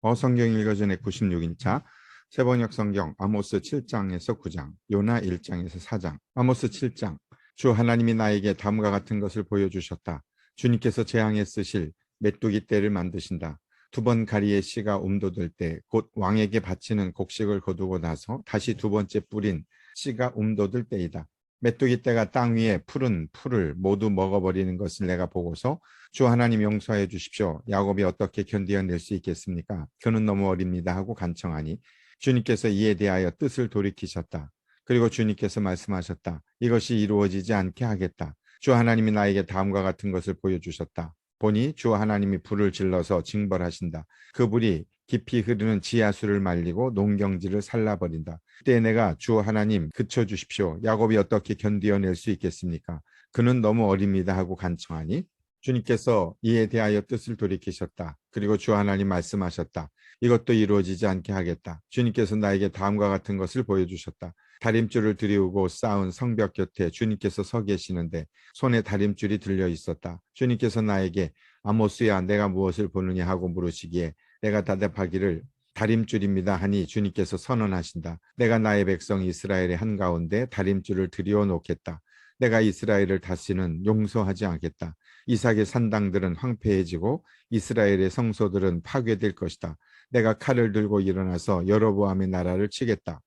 어성경 읽어전의 96인차 세번역 성경 아모스 7장에서 9장, 요나 1장에서 4장. 아모스 7장. 주 하나님이 나에게 다음과 같은 것을 보여주셨다. 주님께서 재앙에 쓰실 메뚜기 떼를 만드신다. 두 번 가리의 씨가 움돋을 때곧 왕에게 바치는 곡식을 거두고 나서 다시 두 번째 뿌린 씨가 움돋을 때이다. 메뚜기 떼가 땅 위에 푸른 풀을 모두 먹어버리는 것을 내가 보고서 주 하나님 용서해 주십시오. 야곱이 어떻게 견디어낼 수 있겠습니까? 그는 너무 어립니다 하고 간청하니 주님께서 이에 대하여 뜻을 돌이키셨다. 그리고 주님께서 말씀하셨다. 이것이 이루어지지 않게 하겠다. 주 하나님이 나에게 다음과 같은 것을 보여주셨다. 보니 주 하나님이 불을 질러서 징벌하신다. 그 불이 깊이 흐르는 지하수를 말리고 농경지를 살라버린다. 그때 내가 주 하나님 그쳐 주십시오. 야곱이 어떻게 견디어낼 수 있겠습니까? 그는 너무 어립니다 하고 간청하니 주님께서 이에 대하여 뜻을 돌이키셨다. 그리고 주 하나님 말씀하셨다. 이것도 이루어지지 않게 하겠다. 주님께서 나에게 다음과 같은 것을 보여주셨다. 다림줄을 들이우고 쌓은 성벽 곁에 주님께서 서 계시는데 손에 다림줄이 들려 있었다. 주님께서 나에게 아모스야 내가 무엇을 보느냐 하고 물으시기에 내가 대답하기를 다림줄입니다 하니 주님께서 선언하신다. 내가 나의 백성 이스라엘의 한가운데 다림줄을 들여 놓겠다. 내가 이스라엘을 다시는 용서하지 않겠다. 이삭의 산당들은 황폐해지고 이스라엘의 성소들은 파괴될 것이다. 내가 칼을 들고 일어나서 여로보암의 나라를 치겠다.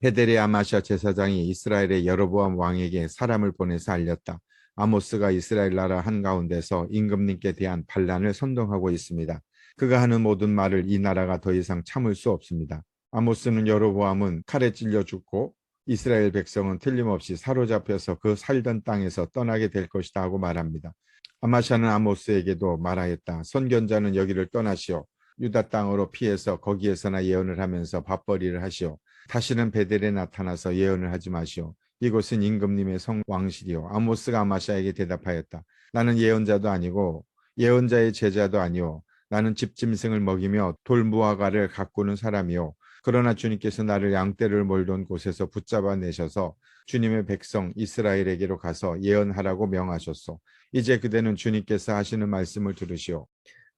베델의 아마샤 제사장이 이스라엘의 여로보암 왕에게 사람을 보내서 알렸다. 아모스가 이스라엘 나라 한가운데서 임금님께 대한 반란을 선동하고 있습니다. 그가 하는 모든 말을 이 나라가 더 이상 참을 수 없습니다. 아모스는 여로보암은 칼에 찔려 죽고 이스라엘 백성은 틀림없이 사로잡혀서 그 살던 땅에서 떠나게 될 것이다 하고 말합니다. 아마샤는 아모스에게도 말하였다. 선견자는 여기를 떠나시오. 유다 땅으로 피해서 거기에서나 예언을 하면서 밥벌이를 하시오. 다시는 베델에 나타나서 예언을 하지 마시오. 이곳은 임금님의 성 왕실이요. 아모스가 아마샤에게 대답하였다. 나는 예언자도 아니고 예언자의 제자도 아니오. 나는 집짐승을 먹이며 돌무화과를 가꾸는 사람이요. 그러나 주님께서 나를 양떼를 몰던 곳에서 붙잡아 내셔서 주님의 백성 이스라엘에게로 가서 예언하라고 명하셨소. 이제 그대는 주님께서 하시는 말씀을 들으시오.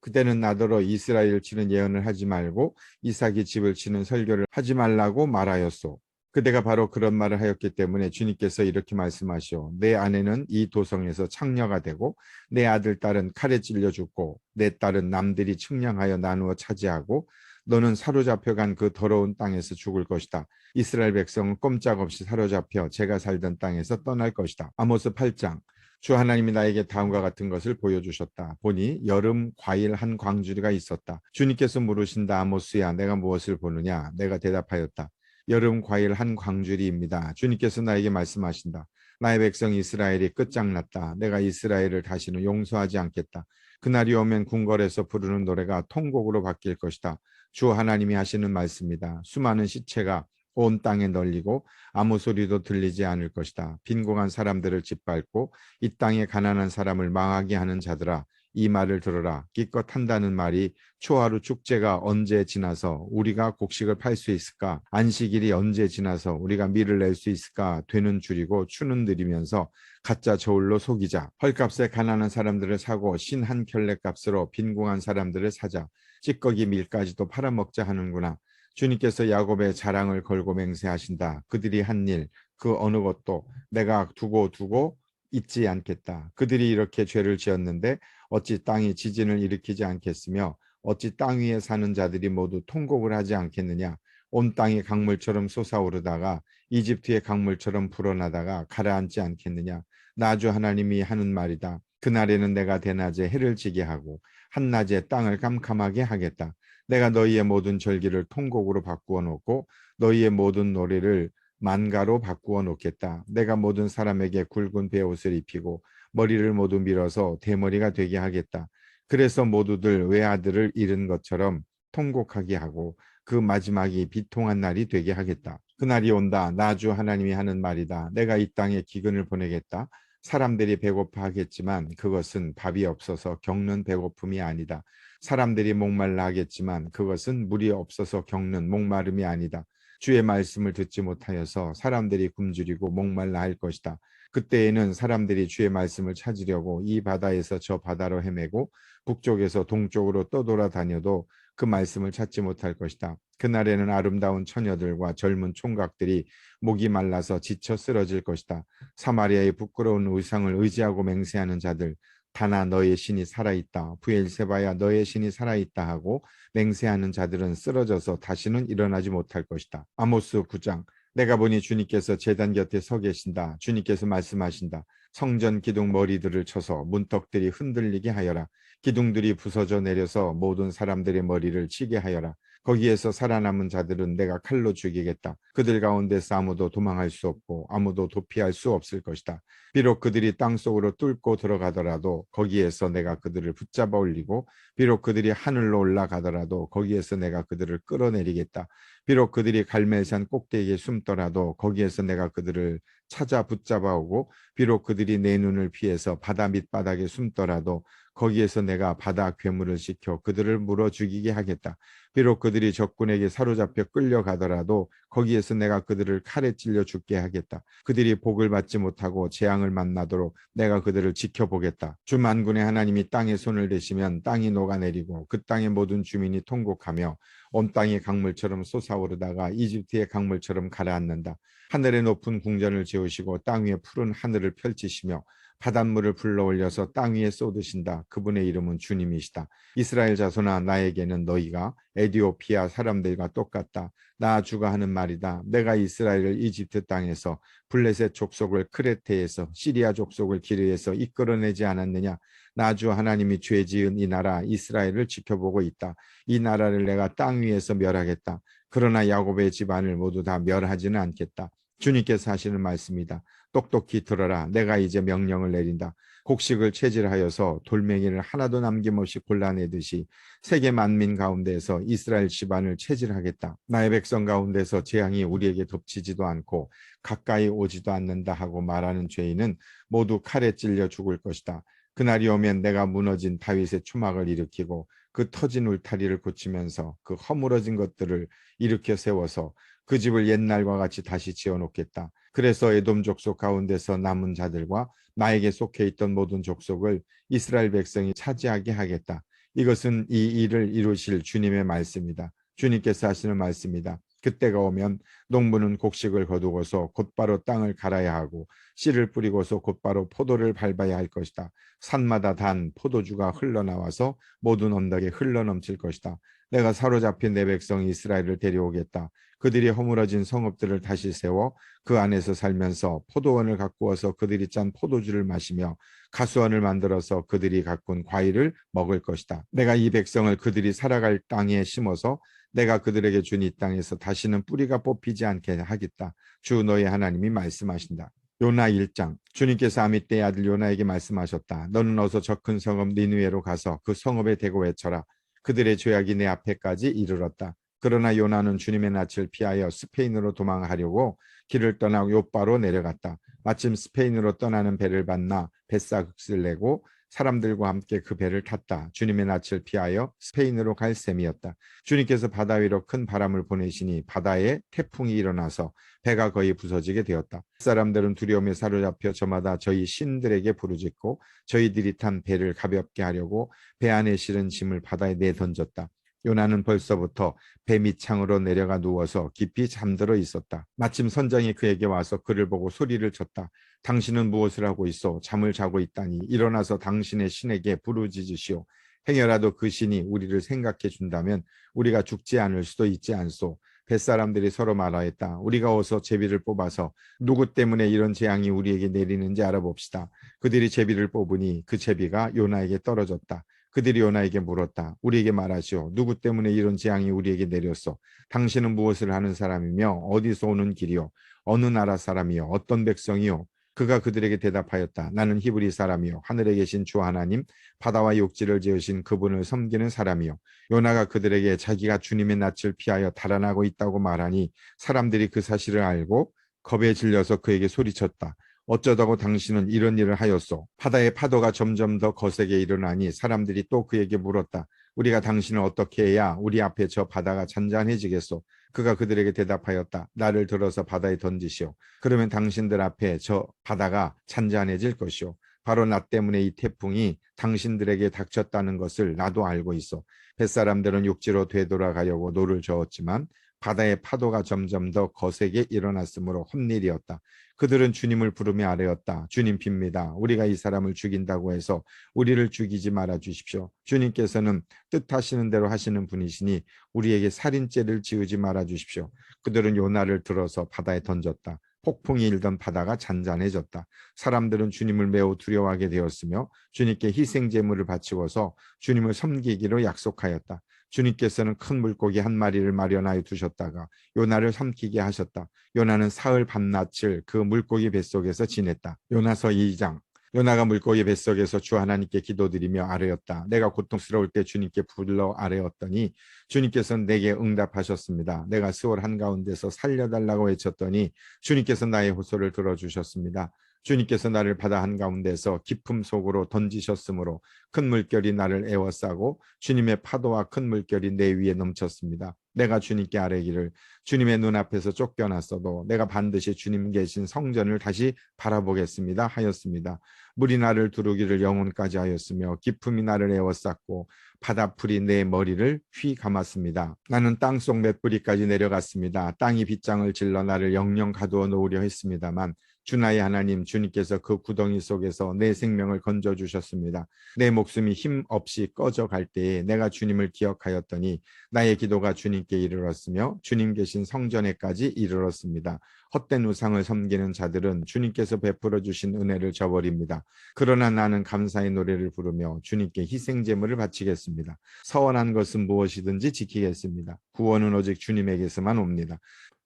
그때는 나더러 이스라엘 치는 예언을 하지 말고 이삭이 집을 치는 설교를 하지 말라고 말하였소. 그대가 바로 그런 말을 하였기 때문에 주님께서 이렇게 말씀하시오. 내 아내는 이 도성에서 창녀가 되고 내 아들 딸은 칼에 찔려 죽고 내 딸은 남들이 측량하여 나누어 차지하고 너는 사로잡혀간 그 더러운 땅에서 죽을 것이다. 이스라엘 백성은 꼼짝없이 사로잡혀 제가 살던 땅에서 떠날 것이다. 아모스 8장 주 하나님이 나에게 다음과 같은 것을 보여주셨다. 보니 여름 과일 한 광주리가 있었다. 주님께서 물으신다. 아모스야 내가 무엇을 보느냐? 내가 대답하였다. 여름 과일 한 광주리입니다. 주님께서 나에게 말씀하신다. 나의 백성 이스라엘이 끝장났다. 내가 이스라엘을 다시는 용서하지 않겠다. 그날이 오면 궁궐에서 부르는 노래가 통곡으로 바뀔 것이다. 주 하나님이 하시는 말씀이다. 수많은 시체가 온 땅에 널리고 아무 소리도 들리지 않을 것이다. 빈공한 사람들을 짓밟고 이 땅에 가난한 사람을 망하게 하는 자들아 이 말을 들어라. 기껏 한다는 말이 초하루 축제가 언제 지나서 우리가 곡식을 팔 수 있을까? 안식일이 언제 지나서 우리가 밀을 낼 수 있을까? 되는 줄이고 추는 들이면서 가짜 저울로 속이자. 헐값에 가난한 사람들을 사고 신 한 켤레 값으로 빈궁한 사람들을 사자. 찌꺼기 밀까지도 팔아먹자 하는구나. 주님께서 야곱의 자랑을 걸고 맹세하신다. 그들이 한 일, 그 어느 것도 내가 두고 두고 잊지 않겠다. 그들이 이렇게 죄를 지었는데 어찌 땅이 지진을 일으키지 않겠으며 어찌 땅 위에 사는 자들이 모두 통곡을 하지 않겠느냐. 온 땅이 강물처럼 솟아오르다가 이집트의 강물처럼 불어나다가 가라앉지 않겠느냐. 나주 하나님이 하는 말이다. 그날에는 내가 대낮에 해를 지게 하고 한낮에 땅을 깜깜하게 하겠다. 내가 너희의 모든 절기를 통곡으로 바꾸어 놓고 너희의 모든 노래를 만가로 바꾸어 놓겠다. 내가 모든 사람에게 굵은 베옷을 입히고 머리를 모두 밀어서 대머리가 되게 하겠다. 그래서 모두들 외아들을 잃은 것처럼 통곡하게 하고 그 마지막이 비통한 날이 되게 하겠다. 그날이 온다. 나주 하나님이 하는 말이다. 내가 이 땅에 기근을 보내겠다. 사람들이 배고파 하겠지만 그것은 밥이 없어서 겪는 배고픔이 아니다. 사람들이 목말라 하겠지만 그것은 물이 없어서 겪는 목마름이 아니다. 주의 말씀을 듣지 못하여서 사람들이 굶주리고 목말라 할 것이다. 그때에는 사람들이 주의 말씀을 찾으려고 이 바다에서 저 바다로 헤매고 북쪽에서 동쪽으로 떠돌아다녀도 그 말씀을 찾지 못할 것이다. 그날에는 아름다운 처녀들과 젊은 총각들이 목이 말라서 지쳐 쓰러질 것이다. 사마리아의 부끄러운 의상을 의지하고 맹세하는 자들 다나 너의 신이 살아있다. 부엘세바야 너의 신이 살아있다 하고 맹세하는 자들은 쓰러져서 다시는 일어나지 못할 것이다. 아모스 9장 내가 보니 주님께서 제단 곁에 서 계신다. 주님께서 말씀하신다. 성전 기둥 머리들을 쳐서 문턱들이 흔들리게 하여라. 기둥들이 부서져 내려서 모든 사람들의 머리를 치게 하여라. 거기에서 살아남은 자들은 내가 칼로 죽이겠다. 그들 가운데서 아무도 도망할 수 없고 아무도 도피할 수 없을 것이다. 비록 그들이 땅 속으로 뚫고 들어가더라도 거기에서 내가 그들을 붙잡아 올리고 비록 그들이 하늘로 올라가더라도 거기에서 내가 그들을 끌어내리겠다. 비록 그들이 갈멜산 꼭대기에 숨더라도 거기에서 내가 그들을 찾아 붙잡아 오고 비록 그들이 내 눈을 피해서 바다 밑바닥에 숨더라도 거기에서 내가 바다 괴물을 시켜 그들을 물어 죽이게 하겠다. 비록 그들이 적군에게 사로잡혀 끌려가더라도 거기에서 내가 그들을 칼에 찔려 죽게 하겠다. 그들이 복을 받지 못하고 재앙을 만나도록 내가 그들을 지켜보겠다. 주 만군의 하나님이 땅에 손을 대시면 땅이 녹아내리고 그 땅의 모든 주민이 통곡하며 온 땅이 강물처럼 솟아오르다가 이집트의 강물처럼 가라앉는다. 하늘의 높은 궁전을 지으시고 땅 위에 푸른 하늘을 펼치시며 바닷물을 불러올려서 땅 위에 쏟으신다. 그분의 이름은 주님이시다. 이스라엘 자손아 나에게는 너희가 에디오피아 사람들과 똑같다. 나 주가 하는 말이다. 내가 이스라엘을 이집트 땅에서 블레셋 족속을 크레테에서 시리아 족속을 기르에서 이끌어내지 않았느냐. 나주 하나님이 죄 지은 이 나라 이스라엘을 지켜보고 있다. 이 나라를 내가 땅 위에서 멸하겠다. 그러나 야곱의 집안을 모두 다 멸하지는 않겠다. 주님께서 하시는 말씀이다. 똑똑히 들어라. 내가 이제 명령을 내린다. 곡식을 체질하여서 돌멩이를 하나도 남김없이 골라내듯이 세계 만민 가운데에서 이스라엘 집안을 체질하겠다. 나의 백성 가운데서 재앙이 우리에게 덮치지도 않고 가까이 오지도 않는다 하고 말하는 죄인은 모두 칼에 찔려 죽을 것이다. 그날이 오면 내가 무너진 다윗의 초막을 일으키고 그 터진 울타리를 고치면서 그 허물어진 것들을 일으켜 세워서 그 집을 옛날과 같이 다시 지어놓겠다. 그래서 에돔 족속 가운데서 남은 자들과 나에게 속해 있던 모든 족속을 이스라엘 백성이 차지하게 하겠다. 이것은 이 일을 이루실 주님의 말씀이다. 주님께서 하시는 말씀이다. 그때가 오면 농부는 곡식을 거두고서 곧바로 땅을 갈아야 하고 씨를 뿌리고서 곧바로 포도를 밟아야 할 것이다. 산마다 단 포도주가 흘러나와서 모든 언덕에 흘러넘칠 것이다. 내가 사로잡힌 내 백성 이스라엘을 데려오겠다. 그들이 허물어진 성읍들을 다시 세워 그 안에서 살면서 포도원을 가꾸어서 그들이 짠 포도주를 마시며 가수원을 만들어서 그들이 가꾼 과일을 먹을 것이다. 내가 이 백성을 그들이 살아갈 땅에 심어서 내가 그들에게 준 이 땅에서 다시는 뿌리가 뽑히지 않게 하겠다. 주 너의 하나님이 말씀하신다. 요나 1장 주님께서 아미떼의 아들 요나에게 말씀하셨다. 너는 어서 저 큰 성읍 니누에로 가서 그 성읍에 대고 외쳐라. 그들의 죄악이 내 앞에까지 이르렀다. 그러나 요나는 주님의 낯을 피하여 스페인으로 도망하려고 길을 떠나 요바로 내려갔다. 마침 스페인으로 떠나는 배를 만나 뱃사극을 내고 사람들과 함께 그 배를 탔다. 주님의 낯을 피하여 스페인으로 갈 셈이었다. 주님께서 바다 위로 큰 바람을 보내시니 바다에 태풍이 일어나서 배가 거의 부서지게 되었다. 사람들은 두려움에 사로잡혀 저마다 저희 신들에게 부르짖고 저희들이 탄 배를 가볍게 하려고 배 안에 실은 짐을 바다에 내던졌다. 요나는 벌써부터 배 밑창으로 내려가 누워서 깊이 잠들어 있었다. 마침 선장이 그에게 와서 그를 보고 소리를 쳤다. 당신은 무엇을 하고 있어? 잠을 자고 있다니 일어나서 당신의 신에게 부르짖으시오. 행여라도 그 신이 우리를 생각해 준다면 우리가 죽지 않을 수도 있지 않소. 뱃사람들이 서로 말하였다. 우리가 어서 제비를 뽑아서 누구 때문에 이런 재앙이 우리에게 내리는지 알아봅시다. 그들이 제비를 뽑으니 그 제비가 요나에게 떨어졌다. 그들이 요나에게 물었다. 우리에게 말하시오. 누구 때문에 이런 재앙이 우리에게 내렸소? 당신은 무엇을 하는 사람이며 어디서 오는 길이요? 어느 나라 사람이요? 어떤 백성이요? 그가 그들에게 대답하였다. 나는 히브리 사람이요. 하늘에 계신 주 하나님, 바다와 육지를 지으신 그분을 섬기는 사람이요. 요나가 그들에게 자기가 주님의 낯을 피하여 달아나고 있다고 말하니 사람들이 그 사실을 알고 겁에 질려서 그에게 소리쳤다. 어쩌다고 당신은 이런 일을 하였소? 바다의 파도가 점점 더 거세게 일어나니 사람들이 또 그에게 물었다. 우리가 당신을 어떻게 해야 우리 앞에 저 바다가 잔잔해지겠소? 그가 그들에게 대답하였다. 나를 들어서 바다에 던지시오. 그러면 당신들 앞에 저 바다가 잔잔해질 것이오. 바로 나 때문에 이 태풍이 당신들에게 닥쳤다는 것을 나도 알고 있어. 뱃사람들은 육지로 되돌아가려고 노를 저었지만 바다의 파도가 점점 더 거세게 일어났으므로 헛일이었다. 그들은 주님을 부르며 아뢰었다. 주님 빕니다. 우리가 이 사람을 죽인다고 해서 우리를 죽이지 말아 주십시오. 주님께서는 뜻하시는 대로 하시는 분이시니 우리에게 살인죄를 지으지 말아 주십시오. 그들은 요나를 들어서 바다에 던졌다. 폭풍이 일던 바다가 잔잔해졌다. 사람들은 주님을 매우 두려워하게 되었으며 주님께 희생 제물을 바치고서 주님을 섬기기로 약속하였다. 주님께서는 큰 물고기 한 마리를 마련하여 두셨다가 요나를 삼키게 하셨다. 요나는 사흘 밤낮을 그 물고기 뱃속에서 지냈다. 요나서 2장 요나가 물고기 뱃속에서 주 하나님께 기도드리며 아뢰었다. 내가 고통스러울 때 주님께 불러 아뢰었더니 주님께서는 내게 응답하셨습니다. 내가 수월 한가운데서 살려달라고 외쳤더니 주님께서 나의 호소를 들어주셨습니다. 주님께서 나를 바다 한가운데서 깊음 속으로 던지셨으므로 큰 물결이 나를 에워싸고 주님의 파도와 큰 물결이 내 위에 넘쳤습니다. 내가 주님께 아뢰기를 주님의 눈앞에서 쫓겨났어도 내가 반드시 주님 계신 성전을 다시 바라보겠습니다 하였습니다. 물이 나를 두르기를 영혼까지 하였으며 기품이 나를 에워쌌고 바다풀이 내 머리를 휘 감았습니다. 나는 땅속 맷뿌리까지 내려갔습니다. 땅이 빗장을 질러 나를 영영 가두어 놓으려 했습니다만 주나의 하나님 주님께서 그 구덩이 속에서 내 생명을 건져 주셨습니다. 내 목숨이 힘 없이 꺼져 갈 때에 내가 주님을 기억하였더니 나의 기도가 주님께 이르렀으며 주님 계신 성전에까지 이르렀습니다. 헛된 우상을 섬기는 자들은 주님께서 베풀어 주신 은혜를 저버립니다. 그러나 나는 감사의 노래를 부르며 주님께 희생 제물을 바치겠습니다. 서원한 것은 무엇이든지 지키겠습니다. 구원은 오직 주님에게서만 옵니다.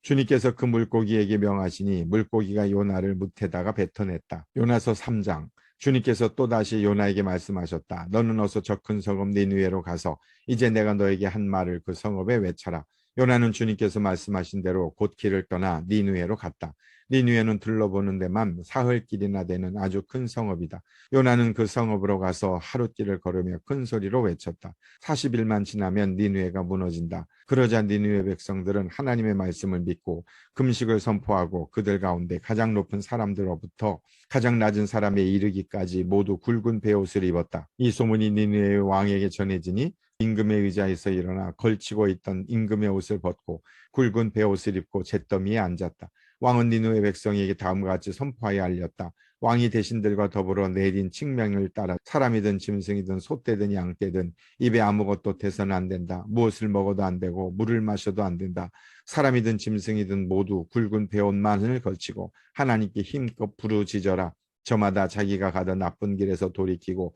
주님께서 그 물고기에게 명하시니 물고기가 요나를 무태다가 뱉어냈다. 요나서 3장 주님께서 또다시 요나에게 말씀하셨다. 너는 어서 저 큰 성읍 니누에로 가서 이제 내가 너에게 한 말을 그 성읍에 외쳐라. 요나는 주님께서 말씀하신 대로 곧 길을 떠나 니누에로 갔다. 니누에는 둘러보는 데만 사흘길이나 되는 아주 큰 성읍이다. 요나는 그 성읍으로 가서 하루길을 걸으며 큰 소리로 외쳤다. 40일만 지나면 니누에가 무너진다. 그러자 니누에 백성들은 하나님의 말씀을 믿고 금식을 선포하고 그들 가운데 가장 높은 사람들로부터 가장 낮은 사람에 이르기까지 모두 굵은 베옷을 입었다. 이 소문이 니누에 왕에게 전해지니 임금의 의자에서 일어나 걸치고 있던 임금의 옷을 벗고 굵은 베옷을 입고 잿더미에 앉았다. 왕은 니누의 백성에게 다음과 같이 선포하여 알렸다. 왕이 대신들과 더불어 내린 칙명을 따라 사람이든 짐승이든 소떼든 양떼든 입에 아무것도 대서는 안 된다. 무엇을 먹어도 안 되고 물을 마셔도 안 된다. 사람이든 짐승이든 모두 굵은 베옷만을 걸치고 하나님께 힘껏 부르짖어라. 저마다 자기가 가던 나쁜 길에서 돌이키고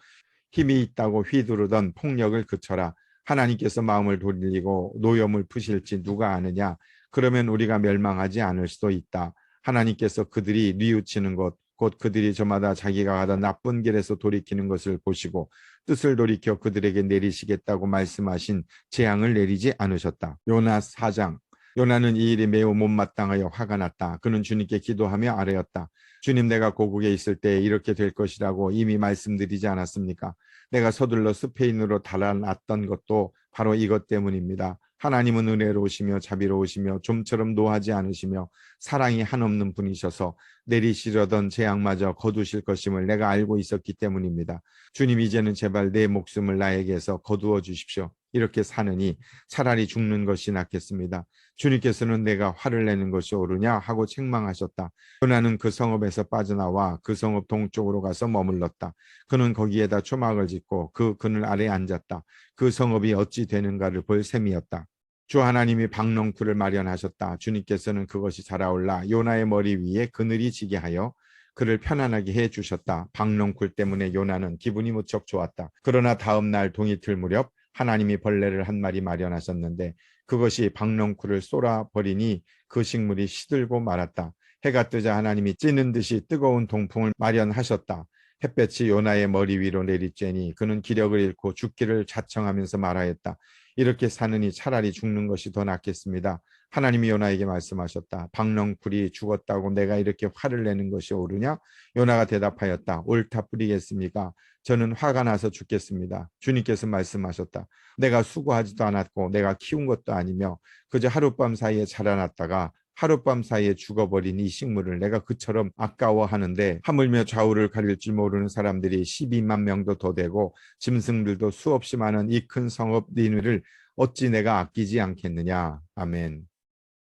힘이 있다고 휘두르던 폭력을 그쳐라. 하나님께서 마음을 돌리고 노염을 푸실지 누가 아느냐. 그러면 우리가 멸망하지 않을 수도 있다. 하나님께서 그들이 뉘우치는 것, 곧 그들이 저마다 자기가 가던 나쁜 길에서 돌이키는 것을 보시고 뜻을 돌이켜 그들에게 내리시겠다고 말씀하신 재앙을 내리지 않으셨다. 요나 4장 요나는 이 일이 매우 못마땅하여 화가 났다. 그는 주님께 기도하며 아뢰었다. 주님 내가 고국에 있을 때 이렇게 될 것이라고 이미 말씀드리지 않았습니까? 내가 서둘러 스페인으로 달아났던 것도 바로 이것 때문입니다. 하나님은 은혜로우시며 자비로우시며 좀처럼 노하지 않으시며 사랑이 한없는 분이셔서 내리시려던 재앙마저 거두실 것임을 내가 알고 있었기 때문입니다. 주님 이제는 제발 내 목숨을 나에게서 거두어 주십시오. 이렇게 사느니 차라리 죽는 것이 낫겠습니다. 주님께서는 내가 화를 내는 것이 옳으냐 하고 책망하셨다. 요나는 그 성읍에서 빠져나와 그 성읍 동쪽으로 가서 머물렀다. 그는 거기에다 초막을 짓고 그 그늘 아래 앉았다. 그 성읍이 어찌 되는가를 볼 셈이었다. 주 하나님이 박농쿨을 마련하셨다. 주님께서는 그것이 자라올라 요나의 머리 위에 그늘이 지게 하여 그를 편안하게 해 주셨다. 박농쿨 때문에 요나는 기분이 무척 좋았다. 그러나 다음 날 동이 틀 무렵 하나님이 벌레를 한 마리 마련하셨는데 그것이 박농쿨을 쏟아버리니 그 식물이 시들고 말았다. 해가 뜨자 하나님이 찌는 듯이 뜨거운 동풍을 마련하셨다. 햇볕이 요나의 머리 위로 내리쬐니 그는 기력을 잃고 죽기를 자청하면서 말하였다. 이렇게 사느니 차라리 죽는 것이 더 낫겠습니다. 하나님이 요나에게 말씀하셨다. 박렁쿨이 죽었다고 내가 이렇게 화를 내는 것이 옳으냐? 요나가 대답하였다. 옳다 뿌리겠습니까? 저는 화가 나서 죽겠습니다. 주님께서 말씀하셨다. 내가 수고하지도 않았고 내가 키운 것도 아니며 그저 하룻밤 사이에 자라났다가 하룻밤 사이에 죽어버린 이 식물을 내가 그처럼 아까워하는데 하물며 좌우를 가릴 줄 모르는 사람들이 12만 명도 더 되고 짐승들도 수없이 많은 이 큰 성읍 니누를 어찌 내가 아끼지 않겠느냐. 아멘.